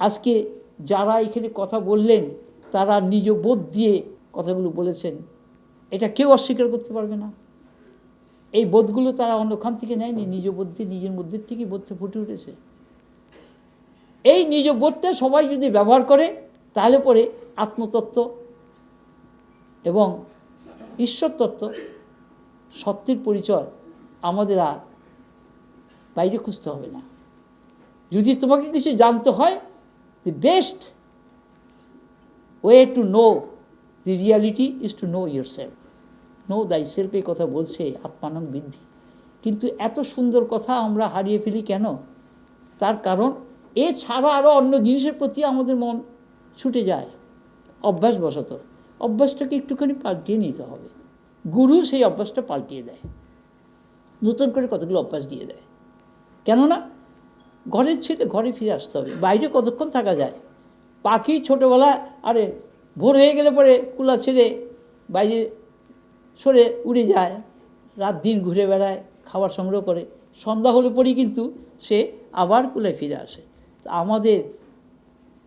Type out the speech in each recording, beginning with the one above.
আজকে যারা এখানে কথা বললেন, তারা নিজ বোধ দিয়ে কথাগুলো বলেছেন। এটা কেউ অস্বীকার করতে পারবে না। এই বোধগুলো তারা অন্যখান থেকে নেয়নি, নিজ বোধ দিয়ে, নিজের মধ্যে থেকেই বোধটা ফুটে উঠেছে। এই নিজ বোধটা সবাই যদি ব্যবহার করে, তাহলে পরে আত্মতত্ত্ব এবং ঈশ্বর তত্ত্ব সত্যের পরিচয় আমাদের আর বাইরে খুঁজতে হবে না। যদি তোমাকে কিছু জানতে হয় the best way to know the reality is to know yourself know thyself এই কথা বলছে আত্মানন্দ বৃদ্ধি। কিন্তু এত সুন্দর কথা আমরা হারিয়ে ফেলি কেন? তার কারণ এছাড়া আরও অন্য জিনিসের প্রতি আমাদের মন ছুটে যায়। অভ্যাসবশত। অভ্যাসটাকে একটুখানি পাল্টিয়ে নিতে হবে। গুরু সেই অভ্যাসটা পাল্টিয়ে দেয়। নতুন করে কতগুলো অভ্যাস দিয়ে দেয়। কেননা, ঘরের ছেলে ঘরে ফিরে আসতে হবে, বাইরে কতক্ষণ থাকা যায়? পাখি ছোটোবেলা, আরে, ভোর হয়ে গেলে পরে কুলা ছেড়ে বাইরে সরে উড়ে যায়, রাত দিন ঘুরে বেড়ায়, খাবার সংগ্রহ করে, সন্ধ্যা হলে পরেই কিন্তু সে আবার কুলে ফিরে আসে। আমাদের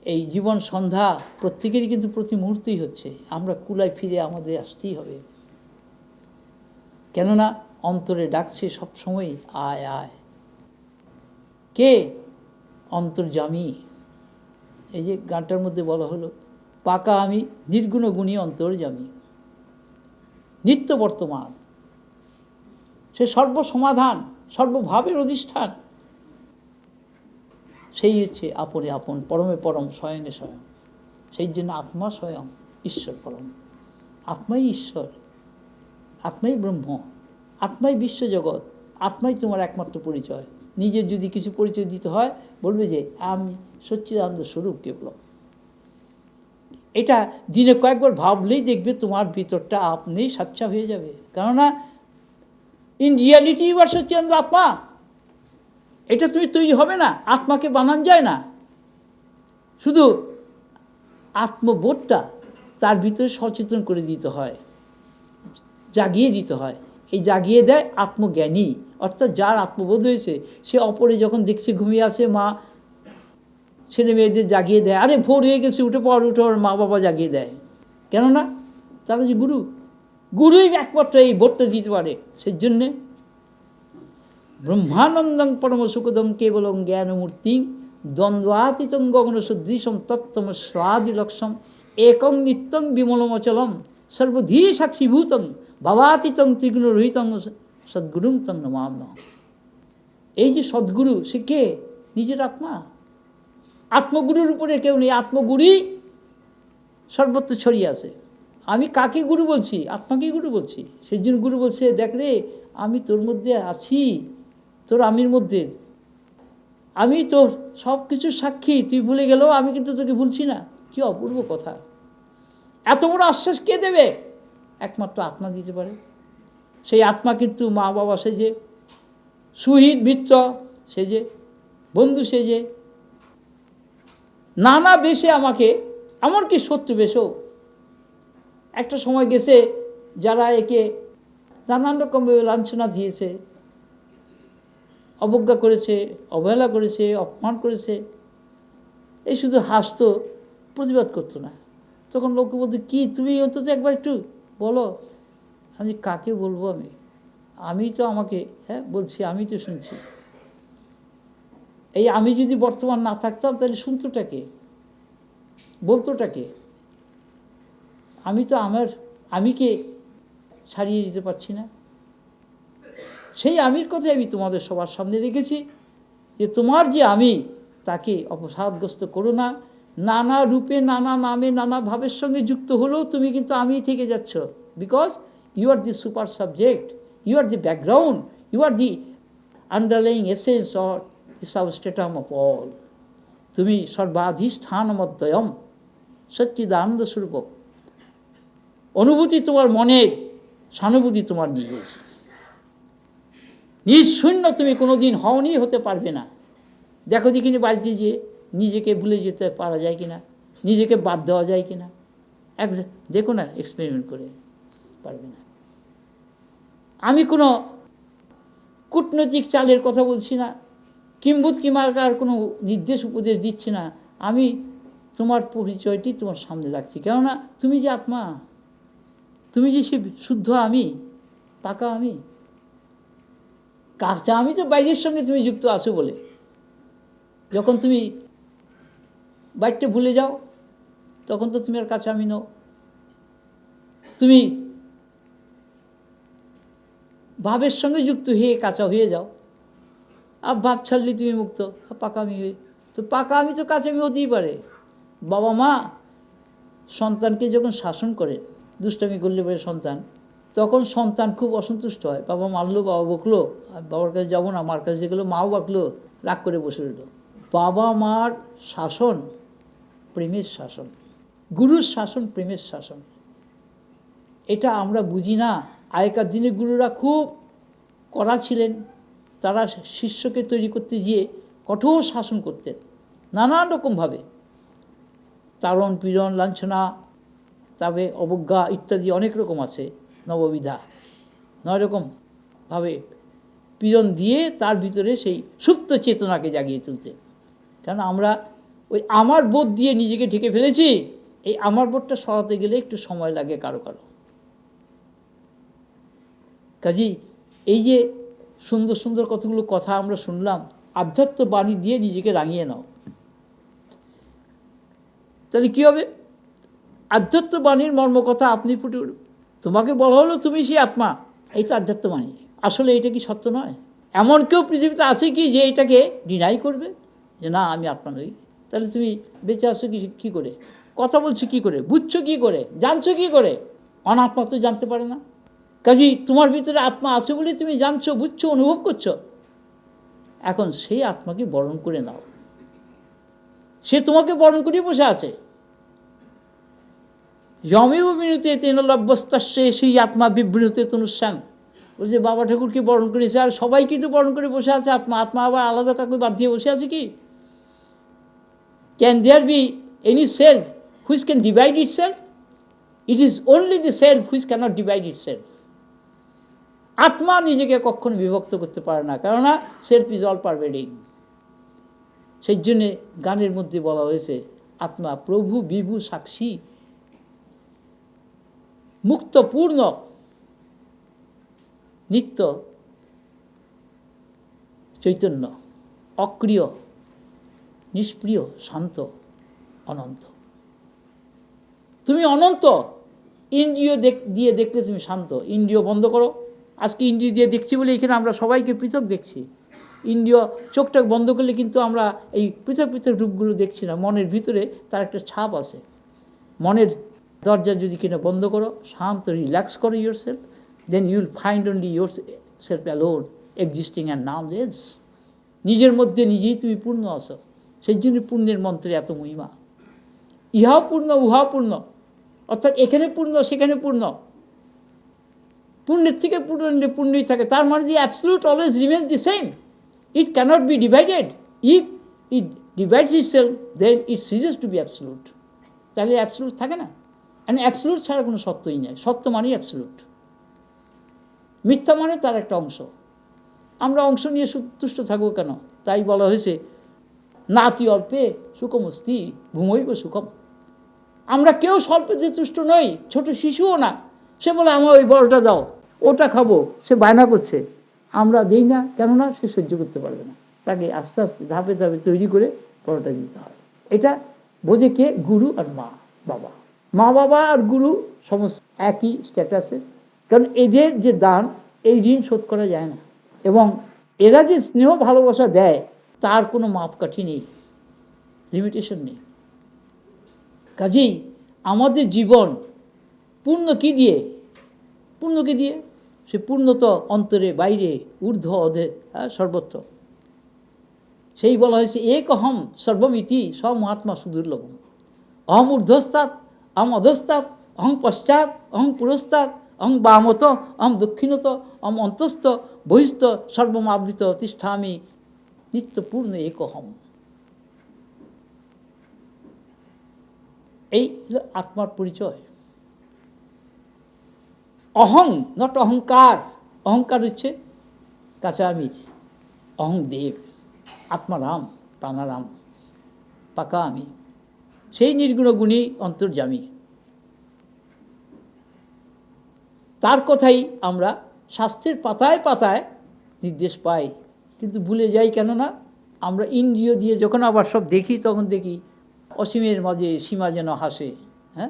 এই জীবন সন্ধ্যা প্রত্যেকেরই কিন্তু প্রতি মুহূর্তেই হচ্ছে, আমরা কুলায় ফিরে আমাদের আসতেই হবে। কেননা অন্তরে ডাকছে সবসময়, আয় আয়। কে? অন্তর্জামী এই যে গানটার মধ্যে বলা হলো, পাকা আমি, নির্গুণ গুণী অন্তর্জামী নিত্য বর্তমান। সে সর্বসমাধান, সর্বভাবের অধিষ্ঠান। সেই হচ্ছে আপনে আপন, পরমে পরম, স্বয়ংে স্বয়ং। সেই জন্য আত্মা স্বয়ং, ঈশ্বর পরম। আত্মাই ঈশ্বর। আত্মাই ব্রহ্ম, আত্মাই বিশ্বজগৎ, আত্মাই তোমার একমাত্র পরিচয়। নিজের যদি কিছু পরিচয় দিতে হয়, বলবে যে, আমি সচ্চিদানন্দ স্বরূপ কেবল। এটা দিনে কয়েকবার ভাবলেই দেখবে তোমার ভিতরটা আপনি সাচ্চা হয়ে যাবে। কেননা ইন রিয়ালিটি ইউর সচ্চিদানন্দ আত্মা। এটা তুমি তৈরি হবে না, আত্মাকে বানান যায় না। শুধু আত্মবোধটা তার ভিতরে সচেতন করে দিতে হয়। জাগিয়ে দিতে হয়। এই জাগিয়ে দেয় আত্মজ্ঞানী। অর্থাৎ যার আত্মবোধ হয়েছে, সে অপরে যখন দেখছে ঘুমিয়ে আসে মা ছেলে মেয়েদের জাগিয়ে দেয়, আরে ভোর হয়ে গেছে, উঠে পর উঠে ওর মা বাবা জাগিয়ে দেয়। কেননা তারা যে গুরু, গুরুই একমাত্র এই ভোটটা দিতে পারে। সেই জন্যে ব্রহ্মানন্দং পরম সুখদং কেবলং জ্ঞানমূর্তি দ্বন্দ্বাতীতং গগন সদৃশম তত্তম স্বাদিলক্ষম একং নিত্যং বিমলমচলম। সর্বধী সাক্ষীভূতং ভাবাতীতং ত্রিগুণ রহিতং সদ্গুরুং তং নমাম এই যে সদ্গুরু, সে কে? নিজের আত্মা। আত্মগুরুর উপরে কেউ নেই, আত্মগুরুই সর্বত্র ছড়িয়ে আছে। আমি কাকে গুরু বলছি? আত্মাকেই গুরু বলছি। সেই জন্য গুরু বলছে, দেখ রে, আমি তোর মধ্যে আছি, তোর আমির মধ্যে। আমি তোর সব কিছু সাক্ষী। তুই ভুলে গেলেও আমি কিন্তু তোকে ভুলছি না। কি অপূর্ব কথা। এত বড় আশ্বাস কে দেবে? একমাত্র আত্মা দিতে পারে। সেই আত্মা কিন্তু মা বাবা সেজে সুহিত মিত্র সেজে, বন্ধু সেজে, নানা বেশে আমাকে, এমনকি শত্রু বেশেও। একটা সময় গেছে যারা একে নানান রকমভাবে লাঞ্ছনা দিয়েছে, অবজ্ঞা করেছে, অবহেলা করেছে, অপমান করেছে। এই শুধু হাসতো প্রতিবাদ করতো না। তখন লোকে বলতো কী, তুমি অন্তত একবার একটু বলো। আমি কাকে বলব আমি? আমি তো আমাকে হ্যাঁ বলছি, আমি তো শুনছি। এই আমি যদি বর্তমান না থাকতাম, তাহলে শুনতোটাকে বলতোটাকে আমি তো আমার আমিকে ছাড়িয়ে দিতে পারছি না। সেই আমির কথাই আমি তোমাদের সবার সামনে রেখেছি, যে তোমার যে আমি, তাকে অপসাদগ্রস্ত করো না। নানা রূপে, নানা নামে, নানা ভাবের সঙ্গে যুক্ত হলেও তুমি কিন্তু আমি থেকে যাচ্ছ। Because you are the super subject you are the background you are the underlying essence or the substratum of all তুমি সর্বাধিষ্ঠানমদ্বয়ম সচ্চিদানন্দ স্বরূপ অনুভূতি তোমার মনের, সানুভূতি তোমার নিজের। নিঃশূন্য তুমি কোনো দিন হওনি, হতে পারবে না। দেখো দেখিনি বাড়িতে যেয়ে নিজেকে ভুলে যেতে পারা যায় কি না নিজেকে বাদ দেওয়া যায় কি না এক দেখো না এক্সপেরিমেন্ট করে পারবে না। আমি কোনো কূটনৈতিক চালের কথা বলছি না। কিম্বুত কিমার্কার কোনো নির্দেশ উপদেশ দিচ্ছি না। আমি তোমার পরিচয়টি তোমার সামনে রাখছি। কেননা তুমি যে আত্মা, তুমি যে সে শুদ্ধ আমি, পাকা আমি, কাঁচা আমি তো বাইরের সঙ্গে তুমি যুক্ত আছো বলে। যখন তুমি বাইকটা ভুলে যাও, তখন তো তুমি আর কাছে আমি নও। তুমি ভাবের সঙ্গে যুক্ত হয়ে কাঁচা হয়ে যাও। আর ভাব ছাড়লে তুমি মুক্ত, আর পাকা আমি হয়ে তো পাকা আমি তো কাছে আমি হতেই পারে। বাবা মা সন্তানকে যখন শাসন করে দুষ্টামি করলে পরে সন্তান, তখন সন্তান খুব অসন্তুষ্ট হয়। বাবা মারলো, বাবা বকলো বাবার কাছে যাব না, মার কাছে গেলো, মাও বাকলো, রাগ করে বসে রইল। বাবা মার শাসন প্রেমের শাসন। গুরুর শাসন প্রেমের শাসন। এটা আমরা বুঝি না। আগেকার দিনে গুরুরা খুব করা ছিলেন। তারা শিষ্যকে তৈরি করতে গিয়ে কঠোর শাসন করতেন, নানান রকমভাবে তারণ পীড়ন, লাঞ্ছনা, তবে অবজ্ঞা ইত্যাদি অনেক রকম আছে নববিধা। নয় রকমভাবে পীড়ন দিয়ে তার ভিতরে সেই সুপ্ত চেতনাকে জাগিয়ে তুলতে কেন আমরা ওই আমার বোধ দিয়ে নিজেকে ঢেকে ফেলেছি, এই আমার বোধটা সরাতে গেলে একটু সময় লাগে কারও কারও। কাজী এই যে সুন্দর সুন্দর কতগুলো কথা আমরা শুনলাম, আধ্যাত্ম বাণী দিয়ে নিজেকে রাঙিয়ে নাও। তাহলে কী হবে? আধ্যাত্ম বাণীর মর্মকথা আপনি ফুটে উঠবে। তোমাকে বলা হলো তুমি সেই আত্মা, এই তো আধ্যাত্ম বাণী। আসলে এটা কি সত্য নয়? এমন কেউ পৃথিবীতে আছে কি যে এটাকে ডিনাই করবে? যে না, আমি আত্মা নই। তাহলে তুমি বেঁচে আসছো কি, কী করে? কথা বলছো কী করে? বুঝছ কী করে? জানছো কী করে? অনাত্মা তো জানতে পারে না। কাজী তোমার ভিতরে আত্মা আছে বলে তুমি জানছো, বুঝছ, অনুভব করছ। এখন সেই আত্মাকে বরণ করে নাও। সে তোমাকে বরণ করে বসে আছে। যমেব বিনুতে তেন লভ্যস্তাস্যে সেই আত্মা বিবৃণতে ওই যে বাবা ঠাকুরকে বরণ করেছে, আর সবাই কিন্তু বরণ করে বসে আছে আত্মা। আত্মা আবার আলাদা কাউকে বাদ দিয়ে বসে আছে কি? Be any self which can divide itself it is only the self which cannot divide itself আত্মা নিজেকে কখনো বিভক্ত করতে পারে না, কেননা সেলফ ইজ অল পারভেডিং সেই জন্যে গানের মধ্যে বলা হয়েছে, আত্মা প্রভু, বিভু, সাক্ষী, মুক্তপূর্ণ, নিত্য চৈতন্য, অক্রিয় নিষ্প্রিয়, শান্ত, অনন্ত। তুমি অনন্ত। ইন্দ্রিয় দিয়ে দেখলে তুমি শান্ত। ইন্দ্রিয় বন্ধ করো। আজকে ইন্দ্রিয় দিয়ে দেখছি বলে এখানে আমরা সবাইকে পৃথক দেখছি। ইন্দ্রিয় চোখটা বন্ধ করলে কিন্তু আমরা এই পৃথক পৃথক রূপগুলো দেখছি না। মনের ভিতরে তার একটা ছাপ আছে। মনের দরজা যদি কিনা বন্ধ করো, শান্ত রিল্যাক্স করো yourself then you'll find only yourself alone existing endless নিজের মধ্যে নিজেই তুমি পূর্ণ আসো সেই জন্য পূর্ণের মন্ত্রে এত মহিমা। ইহাও পূর্ণ, উহাও পূর্ণ। অর্থাৎ এখানে পূর্ণ, সেখানে পূর্ণ। পূর্ণের থেকে পূর্ণ পূর্ণই থাকে। তার মানে the absolute always remains the same it cannot be divided if it divides itself then it ceases to be absolute তাহলে অ্যাবসলুট থাকে না। অ্যান্ড অ্যাবসলুট ছাড়া কোনো সত্যই নেই। সত্য মানেই অ্যাবসলুট মিথ্যা মানে তার একটা অংশ। আমরা অংশ নিয়ে তুষ্ট থাকব কেন? তাই বলা হয়েছে নাতি অল্পে সুখমস্তি ঘুমইব সুখম আমরা কেউ স্বল্পতে তুষ্ট নই, ছোট শিশুও না। সে বলে, আমার ওই বড়টা দাও, ওটা খাব, সে বায়না করছে। আমরা দিই না, কেননা সে সহ্য করতে পারবে না। তাকে আস্তে আস্তে ধাপে ধাপে তৈরি করে পরোটা দিতে হয়। এটা বোঝে কে? গুরু আর মা, বাবা। মা, বাবা আর গুরু সমস্ত একই স্ট্যাটাসে কারণ এদের যে দান, এই ঋণ শোধ করা যায় না। এবং এরা যে স্নেহ ভালোবাসা দেয় তার কোনো মাপকাঠি নেই লিমিটেশন নেই। কাজেই আমাদের জীবন পূর্ণ কি দিয়ে? পূর্ণ কি দিয়ে? সে পূর্ণত অন্তরে বাইরে ঊর্ধ্ব অধে হ্যাঁ সর্বত্র। সেই বলা হয়েছে, এক অহম সর্বমিতি সব মহাত্মা সুদুর্লভ অহম ঊর্ধ্বস্তাৎ অহম অধস্তাৎ অহম পশ্চাৎ অহম পুরস্তাৎ অহম বামত অহম দক্ষিণত, অহম অন্তস্থ, বহিস্থ, সর্বমাবৃত, তিষ্ঠামি নিত্যপূর্ণ এক অহম এই আত্মার পরিচয়। অহং নট অহংকার। অহংকার হচ্ছে কাঁচা আমির অহং দেব, আত্মারাম, প্রাণারাম পাকা আমি সেই নির্গুণ গুণী অন্তর্জামী তার কথাই আমরা শাস্ত্রের পাতায় পাতায় নির্দেশ পাই। কিন্তু ভুলে যাই কেননা আমরা ইন্দ্রিয় দিয়ে যখন আবার সব দেখি, তখন দেখি অসীমের মাঝে সীমা যেন হাসে হ্যাঁ?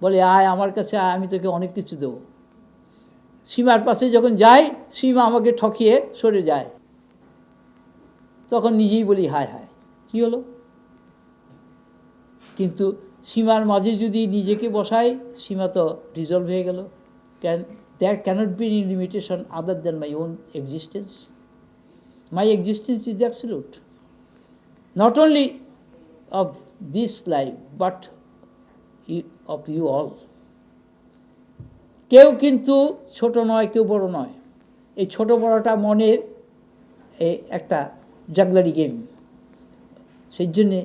বলে, আয় আমার কাছে, আয়, আমি তোকে অনেক কিছু দেবো। সীমার পাশে যখন যাই, সীমা আমাকে ঠকিয়ে সরে যায়। তখন নিজেই বলি, হায় হায়। কী হলো? কিন্তু সীমার মাঝে যদি নিজেকে বসাই, সীমা তো রিজলভ হয়ে গেল। Can there cannot be in limitation other than my own existence my existence is absolute not only of this life but of you all কেউ কিন্তু ছোট নয়, কেউ বড় নয়। এই ছোট বড়টা মনের একটা জাগলারি গেম সেই জন্যে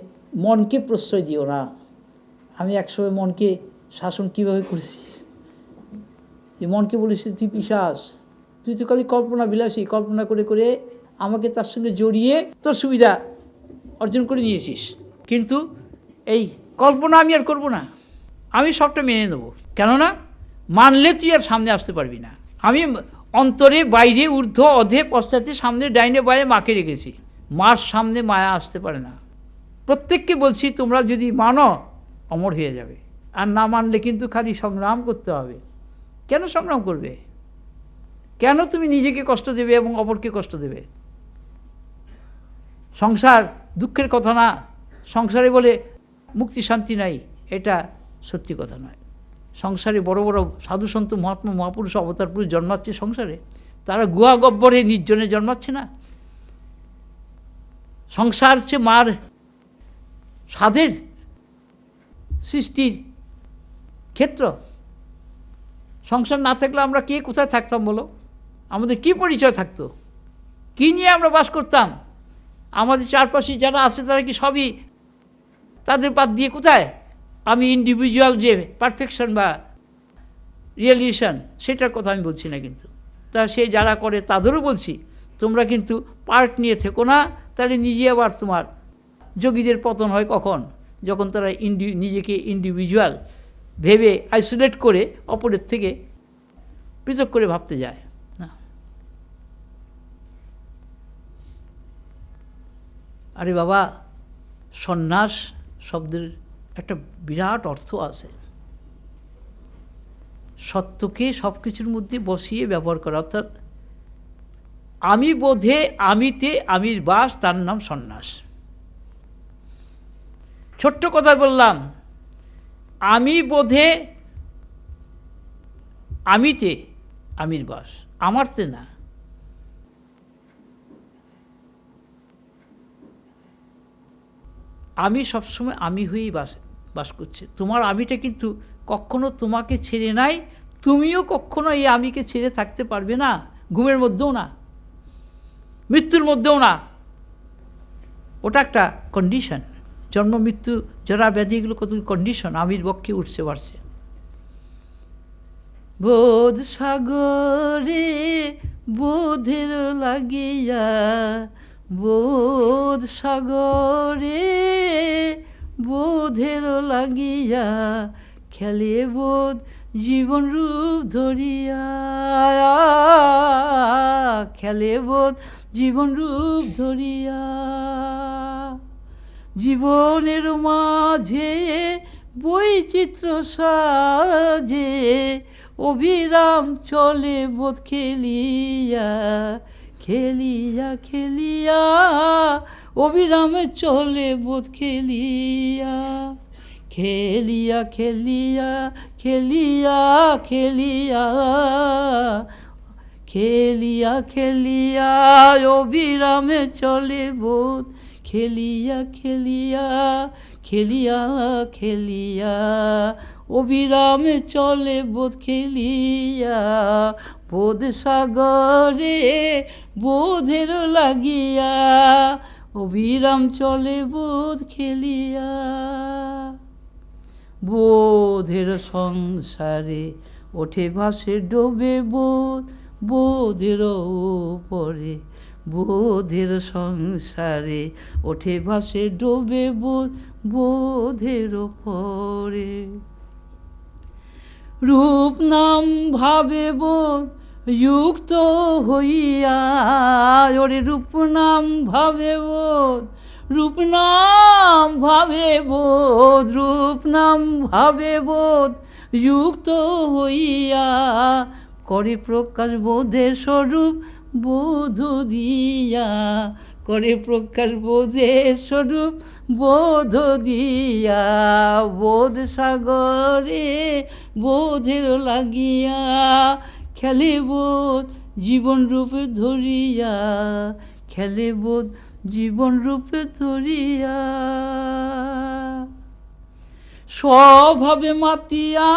মনকে প্রশ্রয় দিও না। আমি একসময় মনকে শাসন কীভাবে করেছি? যে মনকে বলেছি, তুই পিসাস তুই তো খালি কল্পনা বিলাসী কল্পনা করে করে আমাকে তার সঙ্গে জড়িয়ে তোর সুবিধা অর্জন করে নিয়েছিস। কিন্তু এই কল্পনা আমি আর করব না। আমি সবটা মেনে নেব। কেননা মানলে তুই আর সামনে আসতে পারবি না। আমি অন্তরে, বাইরে, ঊর্ধ্ব, অধে, পশ্চাতে, সামনে, ডাইনে বাইরে মাকে রেখেছি। মার সামনে মায়া আসতে পারে না। প্রত্যেককে বলছি, তোমরা যদি মানো, অমর হয়ে যাবে। আর না মানলে কিন্তু খালি সংগ্রাম করতে হবে। কেন সংগ্রাম করবে? কেন তুমি নিজেকে কষ্ট দেবে এবং অপরকে কষ্ট দেবে? সংসার, দুঃখের কথা না। সংসারে বলে মুক্তি শান্তি নাই, এটা সত্যি কথা নয়। সংসারে বড় বড় সাধু সন্ত, মহাত্মা, মহাপুরুষ অবতার পুরুষ জন্মাচ্ছে সংসারে। তারা গুহা গব্বরে নির্জনে জন্মাচ্ছে না। সংসার হচ্ছে মার সাধের সৃষ্টির ক্ষেত্র। সংসার না থাকলে আমরা কে কোথায় থাকতাম বলো? আমাদের কি পরিচয় থাকতো? কী নিয়ে আমরা বাস করতাম? আমাদের চারপাশে যারা আছে, তারা কি সবই তাদের বাদ দিয়ে কোথায়? আমি ইন্ডিভিজুয়াল যে পারফেকশন বা রিয়েলিয়েশন সেটার কথা আমি বলছি না কিন্তু। তা সে যারা করে, তাদেরও বলছি, তোমরা কিন্তু পার্ট নিয়ে থেকো না, তাহলে নিজে আবার তোমার যোগীদের পতন হয় কখন? যখন তারা ইন্ডি নিজেকে ইন্ডিভিজুয়াল ভেবে আইসোলেট করে অপরের থেকে পৃথক করে ভাবতে যায় না আরে বাবা, সন্ন্যাস শব্দের একটা বিরাট অর্থ আছে। সত্যকে সব কিছুর মধ্যে বসিয়ে ব্যবহার করা, অর্থাৎ আমি বোধে আমিতে আমির বাস, তার নাম সন্ন্যাস। ছোট্ট কথা বললাম, আমি বোধে আমিতে আমির বাস, আমারতে না। আমি সবসময় আমি হয়েই বাস বাস করছে। তোমার আমিটা কিন্তু কখনো তোমাকে ছেড়ে নাই, তুমিও কখনো এই আমিকে ছেড়ে থাকতে পারবে না, ঘুমের মধ্যেও না, মৃত্যুর মধ্যেও না। ওটা একটা কন্ডিশন জন্ম, মৃত্যু, জরা, ব্যাধি, এগুলো কত কন্ডিশন আমির পক্ষে উঠছে পারছে বোধ সাগরে বোধের লাগিয়া বোধ সাগরে বোধের লাগিয়া খেলে বোধ জীবন রূপ ধরিয়া। খেলে বোধ জীবন রূপ ধরিয়া। জীবনের মাঝে বৈচিত্র্য সাজে, অবিরাম চলে বোধ খেলিয়া। খেলিয়া খেলিয়া, অবিরামে চলে বোধ খেলিয়া। খেলিয়া খেলিয়া খেলিয়া খেলিয়া খেলিয়া খেলিয়া, অবিরামে চলে বোধ খেলিয়া খেলিয়া খেলিয়া খেলিয়া। অবিরামে চলে বোধ খেলিয়া, বোধ সাগরে বোধের লাগিয়া, অবিরাম চলে বোধ খেলিয়া। বোধের সংসারে ওঠে ভাসে ডোবে বোধ, বোধের উপরে, বোধের সংসারে ওঠে ভাসে ডোবে বোধ, বোধের পরে রূপ নাম ভাবে বোধ যুক্ত হইয়া। ওরে রূপ নাম ভাবে বোধ, রূপ নাম ভাবে বোধ, রূপ নাম ভাবে বোধ যুক্ত হইয়া। করে প্রকাশ বোধের স্বরূপ বোধ দিয়া। করে প্রকাশ বোধের স্বরূপ বোধ দিয়া, বোধ সাগরে বোধের লাগিয়া, খেলে বোধ জীবন রূপে ধরিয়া, খেলে বোধ জীবন রূপে ধরিয়া। স্বভাবে মাতিয়া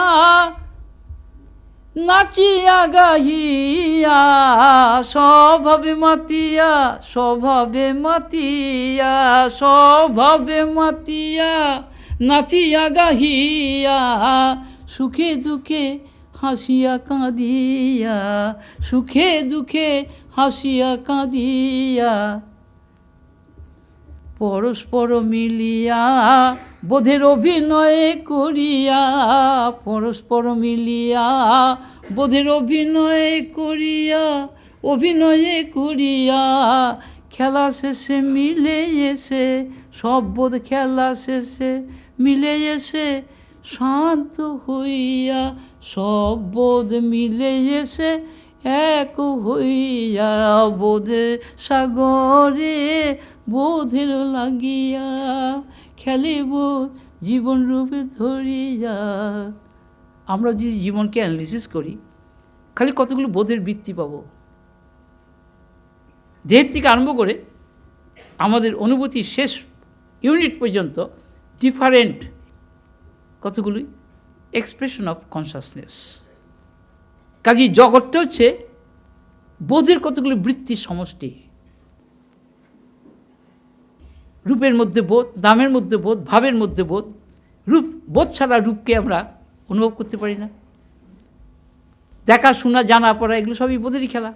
নাচিয়া গাহিয়া, স্বভাবে মাতিয়া স্বভাবে মাতিয়া স্বভাবে মাতিয়া, নাচিয়া গাহিয়া, সুখে দুঃখে হাসিয়া কাঁদিয়া, সুখে দুঃখে হাসিয়া কাঁদিয়া, পরস্পর মিলিয়া বোধের অভিনয় করিয়া, পরস্পর মিলিয়া, বোধের অভিনয় করিয়া, অভিনয়ে করিয়া, খেলা শেষে মিলে এসে, সব বোধ খেলা শেষে মিলে এসে শান্ত হইয়া, সব বোধ মিলে এসে এক হইয়া বোধে সাগরে বোধের লাগিয়া খেলে বোধ জীবন রূপে ধরিয়া। আমরা যদি জীবনকে অ্যানালিসিস করি, খালি কতগুলো বোধের বৃত্তি পাবো? দেহের থেকে আরম্ভ করে আমাদের অনুভূতির শেষ ইউনিট পর্যন্ত ডিফারেন্ট কতগুলি এক্সপ্রেশন অফ কনসাসনেস কাজে জগৎটা হচ্ছে বোধের কতগুলি বৃত্তির সমষ্টি। রূপের মধ্যে বোধ, দামের মধ্যে বোধ, ভাবের মধ্যে বোধ, রূপ, বোধ ছাড়া রূপকে আমরা অনুভব করতে পারি না। দেখা, শোনা, জানা, পড়া, এগুলো সবই বোধেরই খেলা।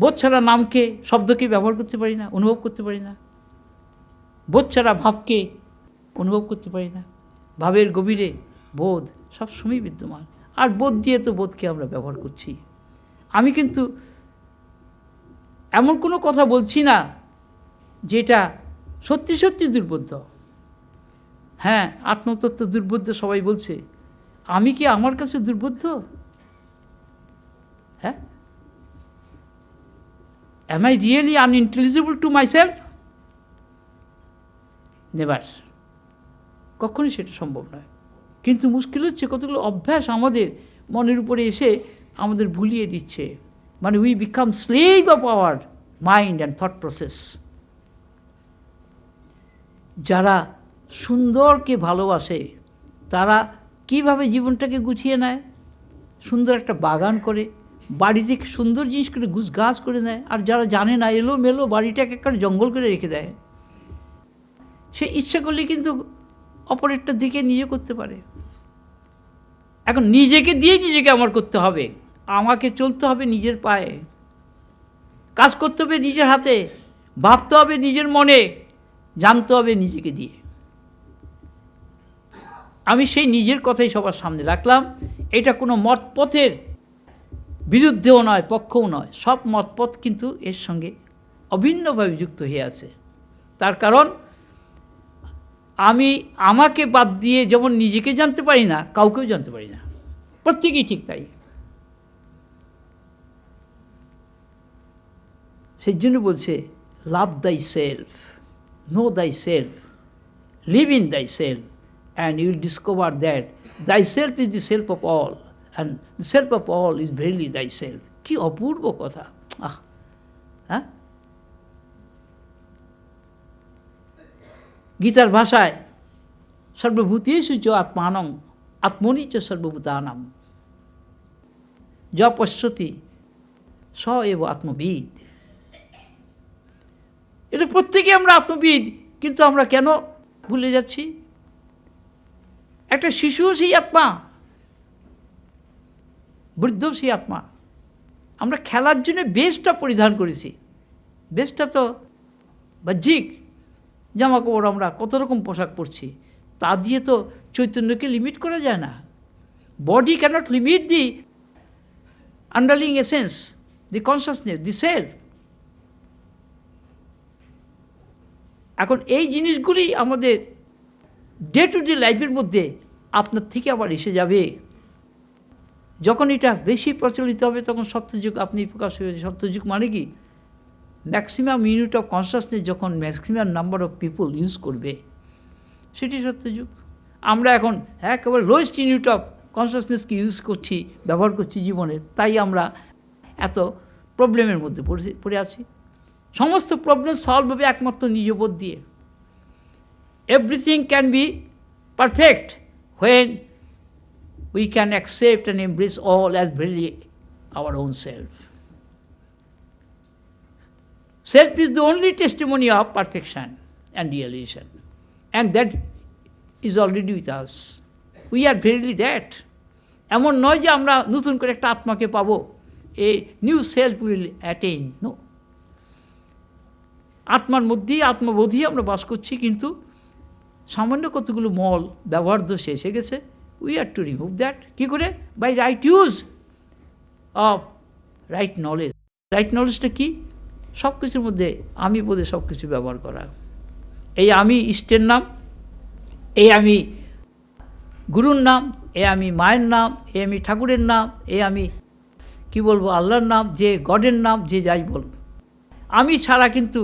বোধ ছাড়া নামকে, শব্দকে ব্যবহার করতে পারি না, অনুভব করতে পারি না। বোধ ছাড়া ভাবকে অনুভব করতে পারি না। ভাবের গভীরে বোধ সবসময় বিদ্যমান। আর বোধ দিয়ে তো বোধকে আমরা ব্যবহার করছি। আমি কিন্তু এমন কোনো কথা বলছি না যেটা সত্যি সত্যি দুর্বোধ্য। হ্যাঁ আত্মতত্ত্ব দুর্বোধ্য সবাই বলছে। আমি কি আমার কাছে দুর্বোধ্য? হ্যাঁ? Am I really unintelligible to myself never কখনই সেটা সম্ভব নয়। কিন্তু মুশকিল হচ্ছে কতগুলো অভ্যাস আমাদের মনের উপরে এসে আমাদের ভুলিয়ে দিচ্ছে। মানে we become slave of our mind and thought process যারা সুন্দরকে ভালোবাসে, তারা কীভাবে জীবনটাকে গুছিয়ে নেয়? সুন্দর একটা বাগান করে বাড়িতে সুন্দর জিনিস করে গুছ গাছ করে নেয়, আর যারা জানে না এলো মেলো বাড়িটাকে একটা জঙ্গল করে রেখে দেয়। সে ইচ্ছা করলে কিন্তু অপরেরটা দিকে নিজে করতে পারে। এখন নিজেকে দিয়ে নিজেকে আমার করতে হবে। আমাকে চলতে হবে নিজের পায়ে। কাজ করতে হবে নিজের হাতে, ভাবতে হবে নিজের মনে, জানতে হবে নিজেকে দিয়ে। আমি সেই নিজের কথাই সবার সামনে রাখলাম। এটা কোনো মতপথের বিরুদ্ধেও নয়, পক্ষও নয়। সব মতপথ কিন্তু এর সঙ্গে অভিন্নভাবে যুক্ত হয়ে আছে। তার কারণ, আমি আমাকে বাদ দিয়ে যেমন নিজেকে জানতে পারি না, কাউকেও জানতে পারি না। প্রত্যেকেই ঠিক তাই। সেই জন্য বলছে love thyself know thyself live in thyself and you'll discover that thyself is the self of all and the self of all is verily thyself কি অপূর্ব কথা। আহ হ্যাঁ? গীতার ভাষায় সর্বভূতেষু চ আত্মানং আত্মনি চ সর্বভূতানাম য পশ্যতি স এব আত্মবিদ এটা প্রত্যেকে আমরা আত্মবিদ, কিন্তু আমরা কেন ভুলে যাচ্ছি? একটা শিশুও সেই আত্মা, বৃদ্ধ সেই আত্মা। আমরা খেলার জন্য বেশটা পরিধান করেছি। বেশটা তো বাহ্যিক। জামা কাপড় আমরা কত রকম পোশাক পরছি, তা দিয়ে তো চৈতন্যকে লিমিট করা যায় না। Body cannot limit the underlying essence the consciousness the self এখন এই জিনিসগুলি আমাদের ডে টু ডে লাইফের মধ্যে আপনার থেকে আবার এসে যাবে। যখন এটা বেশি প্রচলিত হবে, তখন সত্যযুগ, আপনি প্রকাশ হয়ে সত্যযুগ মানে কি? ম্যাক্সিমাম ইউনিট অফ কনসাসনেস যখন maximum number of people use করবে, সেটি সত্যযুগ। আমরা এখন একেবারে লোয়েস্ট ইউনিট অফ কনসাসনেসকে ইউজ করছি, ব্যবহার করছি জীবনে, তাই আমরা এত প্রবলেমের মধ্যে পড়ে পড়ে আছি। সমস্ত প্রবলেম সলভ হবে একমাত্র নিজবোধ দিয়ে everything can be perfect when we can accept and embrace all as really our own self. Self is the only testimony of perfection and realization, and that is already with us. We are verily that. এমন নয় যে আমরা নতুন করে একটা আত্মাকে পাবো a new self will attain no আত্মার মধ্যেই আত্মবোধই আমরা বাস করছি, কিন্তু সামান্য কতগুলো মল ব্যবহার দোষ এসে গেছে। We are to remove that কী করে? By right use of right knowledge right নলেজটা কি? সব কিছুর মধ্যে আমি বোধে সব কিছু ব্যবহার করা। এই আমি ইষ্টের নাম, এই আমি গুরুর নাম, এ আমি মায়ের নাম, এ আমি ঠাকুরের নাম, এ আমি, কি বলব, আল্লাহর নাম, যে গডের নাম, যে যাই বলব আমি ছাড়া কিন্তু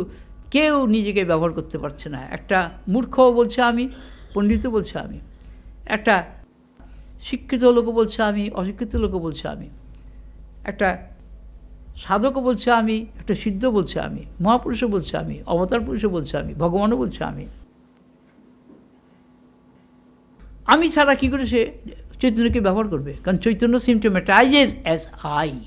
কেউ নিজেকে ব্যবহার করতে পারছে না। একটা মূর্খও বলছে আমি, পণ্ডিতও বলছে আমি। একটা শিক্ষিত লোকও বলছে আমি, অশিক্ষিত লোকও বলছে আমি। একটা সাধকও বলছে আমি, একটা সিদ্ধ বলছে আমি, মহাপুরুষও বলছে আমি অবতার পুরুষও বলছে আমি, ভগবানও বলছে আমি। আমি ছাড়া কী করে সে চৈতন্যকে ব্যবহার করবে? কারণ চৈতন্য সিমটোমেটাইজেস অ্যাজ আই